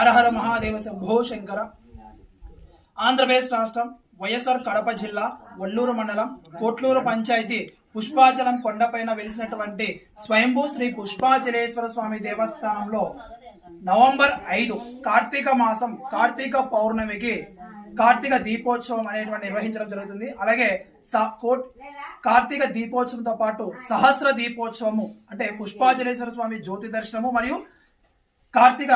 అరహర మహాదేవ శంభో శంకర. ఆంధ్రప్రదేశ్ రాష్ట్రం వైఎస్ఆర్ కడప జిల్లా ఒల్లూరు మండలం కోట్లూరు పంచాయతీ పుష్పాచలం కొండపైన వెలిసినటువంటి స్వయంభూ శ్రీ పుష్పాచలేశ్వర స్వామి దేవస్థానంలో నవంబర్ ఐదు కార్తీక మాసం కార్తీక పౌర్ణమికి కార్తీక దీపోత్సవం అనేటువంటి నిర్వహించడం జరుగుతుంది. అలాగే కోట్ కార్తీక దీపోత్సవంతో పాటు సహస్ర దీపోత్సవము అంటే పుష్పాచలేశ్వర స్వామి జ్యోతి దర్శనము మరియు కార్తీక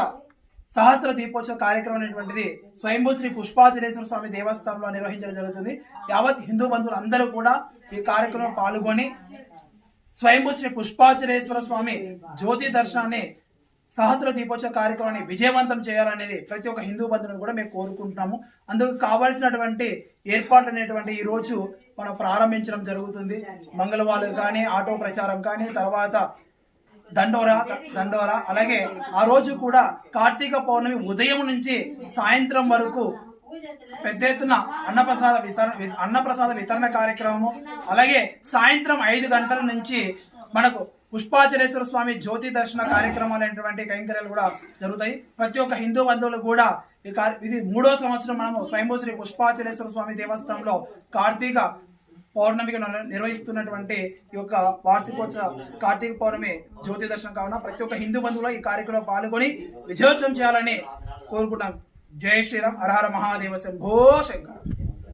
సహస్ర దీపోత్సవ కార్యక్రమం అనేటువంటిది స్వయంభూ శ్రీ పుష్పాచలేశ్వర స్వామి దేవస్థానంలో నిర్వహించడం జరుగుతుంది. యావత్ హిందూ బంధువులు అందరూ కూడా ఈ కార్యక్రమంలో పాల్గొని స్వయంభూ శ్రీ పుష్పాచలేశ్వర స్వామి జ్యోతి దర్శనాన్ని సహస్ర దీపోత్సవ కార్యక్రమాన్ని విజయవంతం చేయాలనేది ప్రతి ఒక్క హిందూ బంధువులను కూడా మేము కోరుకుంటున్నాము. అందుకు కావాల్సినటువంటి ఏర్పాట్లు అనేటువంటి ఈ రోజు మనం ప్రారంభించడం జరుగుతుంది. మంగళవారం కానీ ఆటో ప్రచారం కానీ తర్వాత దండోర దండోర. అలాగే ఆ రోజు కూడా కార్తీక పౌర్ణమి ఉదయం నుంచి సాయంత్రం వరకు పెద్ద ఎత్తున అన్నప్రసాద వితరణ అన్నప్రసాద వితరణ కార్యక్రమము. అలాగే సాయంత్రం ఐదు గంటల నుంచి మనకు పుష్పాచలేశ్వర స్వామి జ్యోతి దర్శన కార్యక్రమాలు అనేటువంటి కైంకర్యాలు కూడా జరుగుతాయి. ప్రతి ఒక్క హిందూ బంధువులు కూడా ఇది మూడో సంవత్సరం మనము స్వయంభూ శ్రీ పుష్పాచలేశ్వర స్వామి దేవస్థానంలో కార్తీక పౌర్ణమికి నిర్వహిస్తున్నటువంటి ఈ యొక్క వార్షికోత్సవ కార్తీక పౌర్ణమి జ్యోతి దర్శనం కావున ప్రతి ఒక్క హిందూ బంధువులు ఈ కార్యక్రమంలో పాల్గొని విజయోత్సవం చేయాలని కోరుకుంటాం జై శ్రీరామ్. హరహర మహాదేవ శంభో శంకర్.